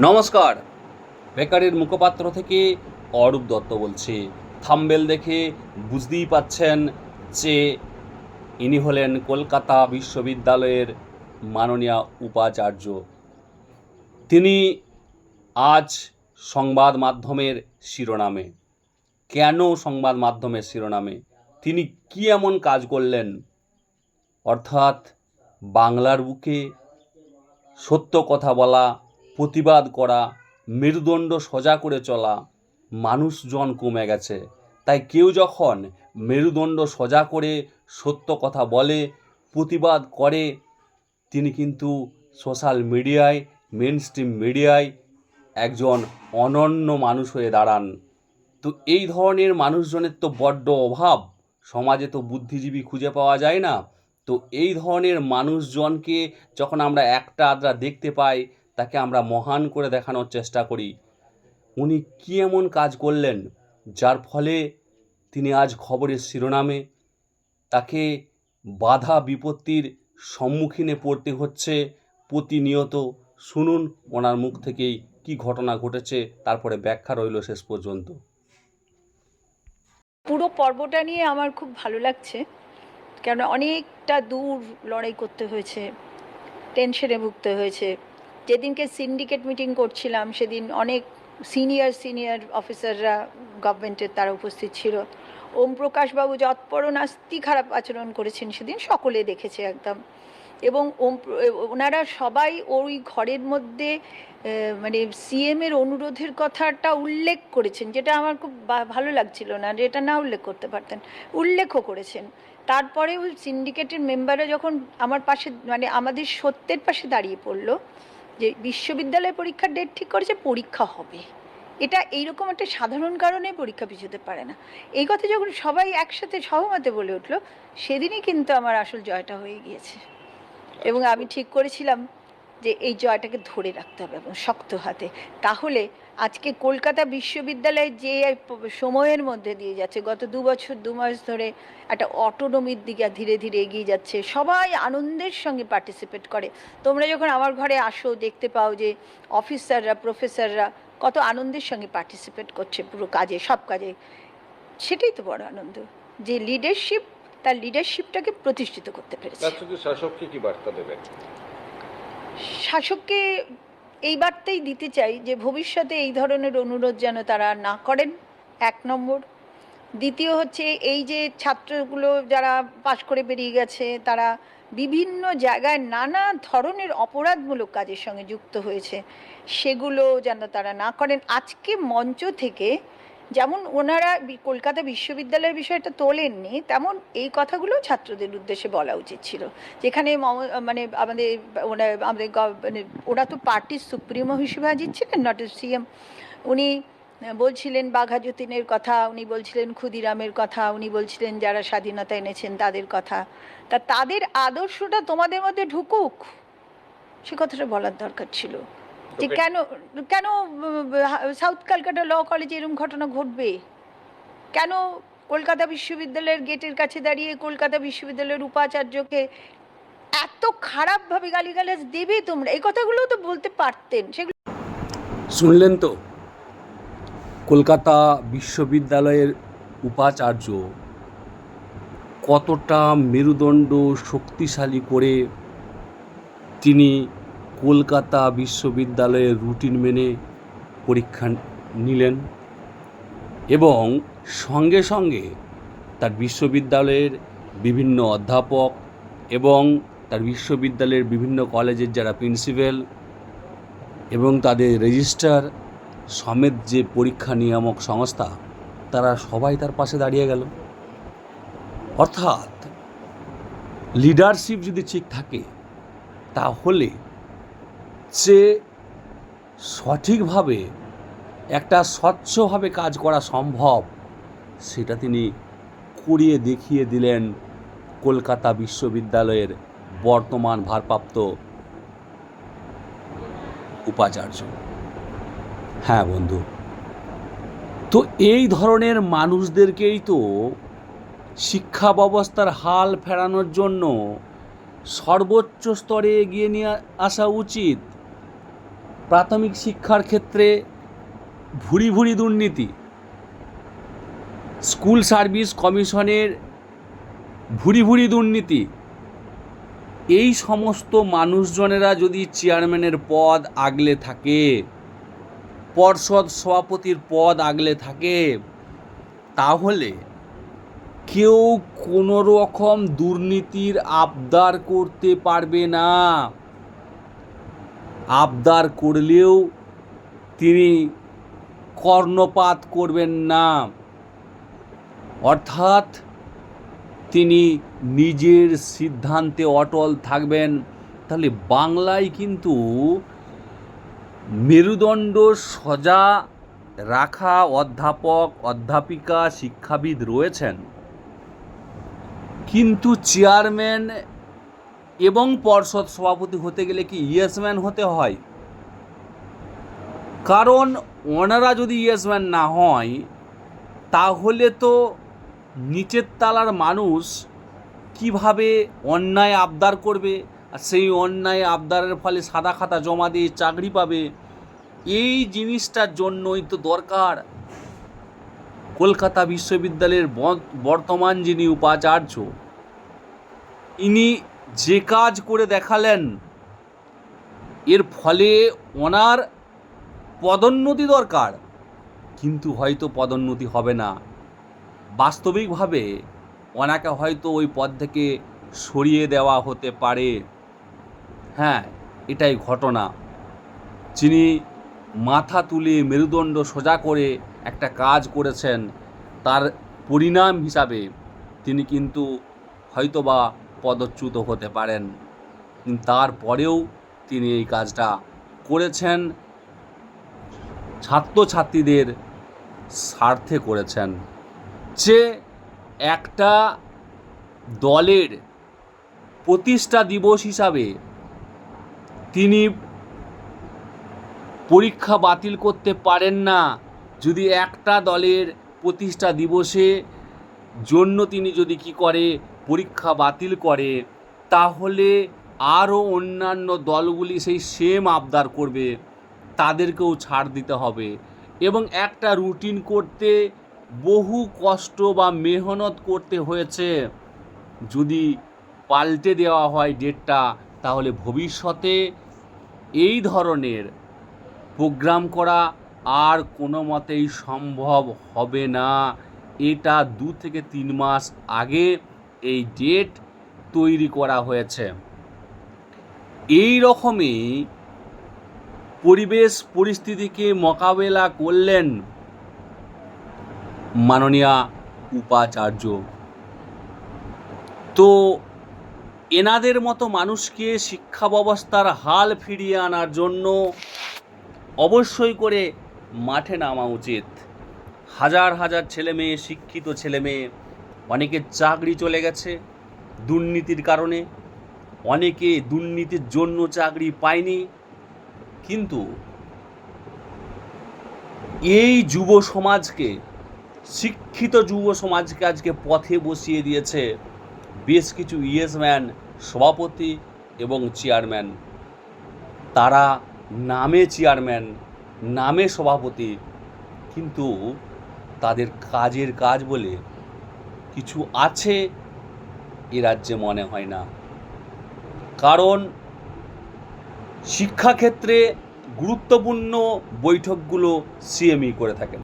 নমস্কার। বেকারের মুখপাত্র থেকে অরূপ দত্ত বলছি। থাম্বেল দেখে বুঝতেই পাচ্ছেন যে ইনি হলেন কলকাতা বিশ্ববিদ্যালয়ের মাননীয় উপাচার্য। তিনি আজ সংবাদ মাধ্যমের শিরোনামে। কেন সংবাদ মাধ্যমের শিরোনামে? তিনি কি এমন কাজ করলেন? অর্থাৎ বাংলার বুকে সত্য কথা বলা প্রতিবাদ করা, মেরুদণ্ড সোজা করে চলা, মানুষজন কমে গেছে। তাই কেউ যখন মেরুদণ্ড সোজা করে সত্য কথা বলে, প্রতিবাদ করে, তিনি কিন্তু সোশ্যাল মিডিয়ায় মেন স্ট্রিম মিডিয়ায় একজন অনন্য মানুষ হয়ে দাঁড়ান। তো এই ধরনের মানুষজনের তো বড্ড অভাব। সমাজে তো বুদ্ধিজীবী খুঁজে পাওয়া যায় না। তো এই ধরনের মানুষজনকে যখন আমরা একটা আদ্রা দেখতে পাই তাকে আমরা মহান করে দেখানোর চেষ্টা করি। উনি কী এমন কাজ করলেন, যার ফলে তিনি আজ খবরের শিরোনামে তাকে বাধা বিপত্তির সম্মুখীনে পড়তে হচ্ছে প্রতিনিয়ত। শুনুন ওনার মুখ থেকেই কি ঘটনা ঘটেছে, তারপরে ব্যাখ্যা রইল শেষ পর্যন্ত। পুরো পর্বটা নিয়ে আমার খুব ভালো লাগছে কেন অনেকটা দূর লড়াই করতে হয়েছে, টেনশনে ভুগতে হয়েছে। যেদিনকে সিন্ডিকেট মিটিং করছিলাম, সেদিন অনেক সিনিয়র সিনিয়র অফিসাররা গভর্নমেন্টের তারা উপস্থিত ছিল। ওম প্রকাশবাবু যৎপরও নাস্তি খারাপ আচরণ করেছেন সেদিন সকলে দেখেছে একদম। এবং ওম ওনারা সবাই ওই ঘরের মধ্যে মানে সিএম এর অনুরোধের কথাটা উল্লেখ করেছেন, যেটা আমার খুব ভালো লাগছিল না এটা না উল্লেখ করতে পারতেন, উল্লেখও করেছেন। তারপরে ওই সিন্ডিকেটের মেম্বাররা যখন আমার পাশে মানে আমাদের সত্যের পাশে দাঁড়িয়ে পড়ল যে বিশ্ববিদ্যালয় পরীক্ষার ডেট ঠিক করেছে পরীক্ষা হবে। এটা এইরকম একটা সাধারণ কারণে পরীক্ষা পিছুতে পারে না। এই কথা যখন সবাই একসাথে সহমতে বলে উঠল সেদিনই কিন্তু আমার আসল জয়টা হয়ে গিয়েছে। এবং আমি ঠিক করেছিলাম। যে এই জয়টাকে ধরে রাখতে হবে এবং শক্ত হাতে। তাহলে আজকে কলকাতা বিশ্ববিদ্যালয় যে সময়ের মধ্যে দিয়ে যাচ্ছে, গত দু বছর, দু মাস ধরে একটা অটোনমির দিকে ধীরে ধীরে এগিয়ে যাচ্ছে, সবাই আনন্দের সঙ্গে পার্টিসিপেট করে। তোমরা যখন আমার ঘরে আসো, দেখতে পাও যে অফিসাররা প্রফেসররা কত আনন্দের সঙ্গে পার্টিসিপেট করছে পুরো কাজে, সব কাজে। সেটাই তো বড় আনন্দ, যে লিডারশিপ তার লিডারশিপটাকে প্রতিষ্ঠিত করতে পেরেছে। শাসককে কি বার্তা দেবেন? শাসককে এই বার্তাই দিতে চাই যে ভবিষ্যতে এই ধরনের অনুরোধ যেন তারা না করেন, এক নম্বর। দ্বিতীয় হচ্ছে এই যে ছাত্রগুলো যারা পাশ করে বেরিয়ে গেছে, তারা বিভিন্ন জায়গায় নানা ধরনের অপরাধমূলক কাজের সঙ্গে যুক্ত হয়েছে। সেগুলো যেন তারা না করেন। আজকে মঞ্চ থেকে যেমন ওনারা কলকাতা বিশ্ববিদ্যালয়ের বিষয়টা তোলেননি, তেমন এই কথাগুলো ছাত্রদের উদ্দেশ্যে বলা উচিত ছিল। যেখানে মানে আমাদের ওরা আমাদের মানে ওরা তো পার্টির সুপ্রিমো হিসেবে হাজির ছিলেন নট সিএম উনি বলছিলেন বাঘা যতীনের কথা, উনি বলছিলেন ক্ষুদিরামের কথা, উনি বলছিলেন যারা স্বাধীনতা এনেছেন তাদের কথা। তা তাদের আদর্শটা তোমাদের মধ্যে ঢুকুক, সে কথাটা বলার দরকার ছিল। যে কেন কেন সাউথ ক্যালকাটা ল কলেজে এরকম ঘটনা ঘটবে? কেন কলকাতা বিশ্ববিদ্যালয়ের গেটের কাছে দাঁড়িয়ে কলকাতা বিশ্ববিদ্যালয়ের উপাচার্যকে এত খারাপভাবে গালিগালাজ দেবে তোমরা? এই কথাগুলো তো বলতে পারতেন। সেগুলো শুনলেন তো? কলকাতা বিশ্ববিদ্যালয়ের উপাচার্য কতটা মেরুদণ্ড শক্তিশালী করে তিনি কলকাতা বিশ্ববিদ্যালয়ের রুটিন মেনে পরীক্ষা নিলেন এবং সঙ্গে সঙ্গে তার বিশ্ববিদ্যালয়ের বিভিন্ন অধ্যাপক এবং তার বিশ্ববিদ্যালয়ের বিভিন্ন কলেজের যারা প্রিন্সিপাল এবং তাদের রেজিস্ট্রার সমেত যে পরীক্ষা নিয়ামক সংস্থা, তারা সবাই তার পাশে দাঁড়িয়ে গেল। অর্থাৎ লিডারশিপ যদি ঠিক থাকে, তাহলে যে সঠিকভাবে, একটা স্বচ্ছভাবে কাজ করা সম্ভব, সেটা তিনি করিয়ে দেখিয়ে দিলেন কলকাতা বিশ্ববিদ্যালয়ের বর্তমান ভারপ্রাপ্ত উপাচার্য। হ্যাঁ বন্ধু। তো এই ধরনের মানুষদেরকেই তো শিক্ষা ব্যবস্থার হাল ফেরানোর জন্য সর্বোচ্চ স্তরে এগিয়ে নিয়ে আসা উচিত। প্রাথমিক শিক্ষার ক্ষেত্রে ভুরি ভুরি দুর্নীতি, স্কুল সার্ভিস কমিশনের ভুরি ভুরি দুর্নীতি, এই সমস্ত মানুষজনেরা যদি চেয়ারম্যানের পদ আগলে থাকে, পর্ষদ সভাপতির পদ আগলে থাকে, তাহলে কেউ কোনো রকম দুর্নীতির আবদার করতে পারবে না। আবদার করলেও তিনি কর্ণপাত করবেন না। অর্থাৎ তিনি নিজের সিদ্ধান্তে অটল থাকবেন। তাহলে বাংলায় কিন্তু মেরুদণ্ড সজা রাখা অধ্যাপক, অধ্যাপিকা, শিক্ষাবিদ রয়েছেন। কিন্তু চেয়ারম্যান এবং পর্ষদ সভাপতি হতে গেলে কি ইয়েসম্যান হতে হয়? কারণ ওনারা যদি ইয়েসম্যান না হয়, তাহলে তো নিচের তালার মানুষ কীভাবে অন্যায় আবদার করবে? আর সেই অন্যায় আবদারের ফলে সাদা খাতা জমা দিয়ে চাকরি পাবে? এই জিনিসটার জন্যই তো দরকার। কলকাতা বিশ্ববিদ্যালয়ের বর্ত- বর্তমান যিনি উপাচার্য, ইনি যে কাজ করে দেখালেন, এর ফলে ওনার পদোন্নতি দরকার। কিন্তু হয়তো পদোন্নতি হবে না। বাস্তবিকভাবে ওনাকে হয়তো ওই পদ থেকে সরিয়ে দেওয়া হতে পারে। হ্যাঁ এটাই ঘটনা। যিনি মাথা তুলে মেরুদণ্ড সোজা করে একটা কাজ করেছেন, তার পরিণাম হিসাবে তিনি কিন্তু হয়তোবা পদচ্যুত হতে পারেন। তারপরেও তিনি এই কাজটা করেছেন, ছাত্রছাত্রীদের স্বার্থে করেছেন। যে একটা দলের প্রতিষ্ঠা দিবস হিসাবে তিনি পরীক্ষা বাতিল করতে পারেন না, যদি একটা দলের প্রতিষ্ঠা দিবসে জন্য তিনি যদি কি করে পরীক্ষা বাতিল করে, তাহলে আরও অন্যান্য দলগুলি সেই সেম আবদার করবে, তাদেরকেও ছাড় দিতে হবে। এবং একটা রুটিন করতে বহু কষ্ট বা মেহনত করতে হয়েছে। যদি পাল্টে দেওয়া হয় ডেটটা, তাহলে ভবিষ্যতে এই ধরনের প্রোগ্রাম করা আর কোনো মতেই সম্ভব হবে না। এটা দু থেকে তিন মাস আগে এই ডেট তৈরি করা হয়েছে। এই রকমই পরিবেশ পরিস্থিতিকে মোকাবেলা করলেন মাননীয়া উপাচার্য। তো এনাদের মতো মানুষকে শিক্ষা ব্যবস্থার হাল ফিরিয়ে আনার জন্য অবশ্যই করে মাঠে নামা উচিত। হাজার হাজার ছেলে মেয়ে শিক্ষিত ছেলে মেয়ে অনেকের চাকরি চলে গেছে দুর্নীতির কারণে, অনেকে দুর্নীতির জন্য চাকরি পায়নি। কিন্তু এই যুব সমাজকে, শিক্ষিত যুব সমাজকে আজকে পথে বসিয়ে দিয়েছে বেশ কিছু ইয়েসম্যান সভাপতি এবং চেয়ারম্যান। তারা নামে চেয়ারম্যান, নামে সভাপতি, কিন্তু তাদের কাজের কাজ বলে কিছু আছে এ রাজ্যে মনে হয় না। কারণ শিক্ষাক্ষেত্রে গুরুত্বপূর্ণ বৈঠকগুলো সিএমই করে থাকেন।